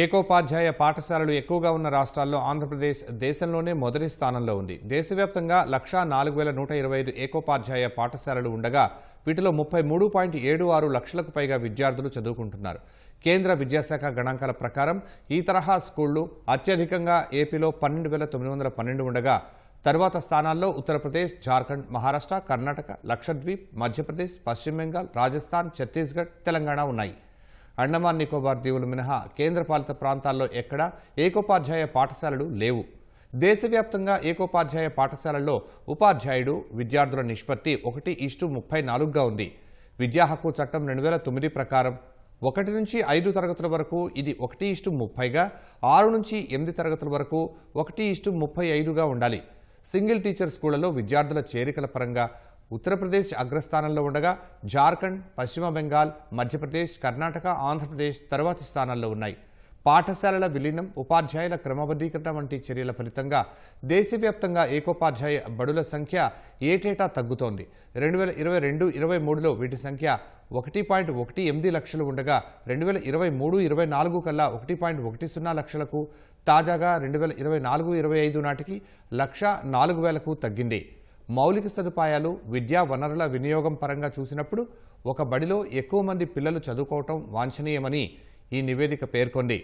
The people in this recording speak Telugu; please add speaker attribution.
Speaker 1: ఏకోపాధ్యాయ పాఠశాలలు ఎక్కువగా ఉన్న రాష్ట్రాల్లో ఆంధ్రప్రదేశ్ దేశంలోనే మొదటి స్థానంలో ఉంది. దేశవ్యాప్తంగా లక్షా నాలుగు వేల నూట ఇరవై ఐదు ఏకోపాధ్యాయ పాఠశాలలు ఉండగా వీటిలో ముప్పై మూడు పాయింట్ ఏడు ఆరు లక్షలకు పైగా విద్యార్థులు చదువుకుంటున్నారు. కేంద్ర విద్యాశాఖ గణాంకాల ప్రకారం ఈ తరహా స్కూళ్ళు అత్యధికంగా ఏపీలో పన్నెండు వేల తొమ్మిది వందల పన్నెండు ఉండగా తరువాత స్థానాల్లో ఉత్తరప్రదేశ్ జార్ఖండ్ మహారాష్ట్ర కర్ణాటక లక్షద్వీప్ మధ్యప్రదేశ్ పశ్చిమ బెంగాల్ రాజస్థాన్ ఛత్తీస్గఢ్ తెలంగాణ ఉన్నాయి. అండమాన్ నికోబార్ దీవులు మినహా కేంద్రపాలిత ప్రాంతాల్లో ఎక్కడా ఏకోపాధ్యాయ పాఠశాలలు లేవు. దేశవ్యాప్తంగా ఏకోపాధ్యాయ పాఠశాలల్లో ఉపాధ్యాయుడు విద్యార్థుల నిష్పత్తి ఒకటి ఇష్టు ముప్పై నాలుగుగా ఉంది. విద్యా హక్కు చట్టం రెండు వేల తొమ్మిది ప్రకారం ఒకటి నుంచి ఐదు తరగతుల వరకు ఇది ఒకటి ఇష్టు ముప్పైగా ఆరు నుంచి ఎనిమిది తరగతుల వరకు ఒకటి ఇష్టు ముప్పై ఐదుగా ఉండాలి. సింగిల్ టీచర్ స్కూళ్ళలో విద్యార్థుల చేరికల పరంగా ఉత్తరప్రదేశ్ అగ్రస్థానంలో ఉండగా జార్ఖండ్ పశ్చిమ బెంగాల్ మధ్యప్రదేశ్ కర్ణాటక ఆంధ్రప్రదేశ్ తర్వాతి స్థానాల్లో ఉన్నాయి. పాఠశాలల విలీనం ఉపాధ్యాయుల క్రమబద్ధీకరణ వంటి చర్యల ఫలితంగా దేశవ్యాప్తంగా ఏకోపాధ్యాయ బడుల సంఖ్య ఏటేటా తగ్గుతోంది. రెండు వేల ఇరవై రెండు ఇరవై మూడులో వీటి సంఖ్య ఒకటి పాయింట్ ఒకటి ఎనిమిది లక్షలు ఉండగా రెండు వేల ఇరవై మూడు ఇరవై నాలుగు కల్లా ఒకటి పాయింట్ ఒకటి సున్నా లక్షలకు తాజాగా రెండు వేల ఇరవై నాలుగు ఇరవై ఐదు నాటికి లక్ష నాలుగు వేలకు తగ్గింది. మౌలిక సదుపాయాలు విద్యా వనరుల వినియోగం పరంగా చూసినప్పుడు ఒక బడిలో ఎక్కువ మంది పిల్లలు చదువుకోవటం వాంఛనీయమని ఈ నివేదిక పేర్కొంది.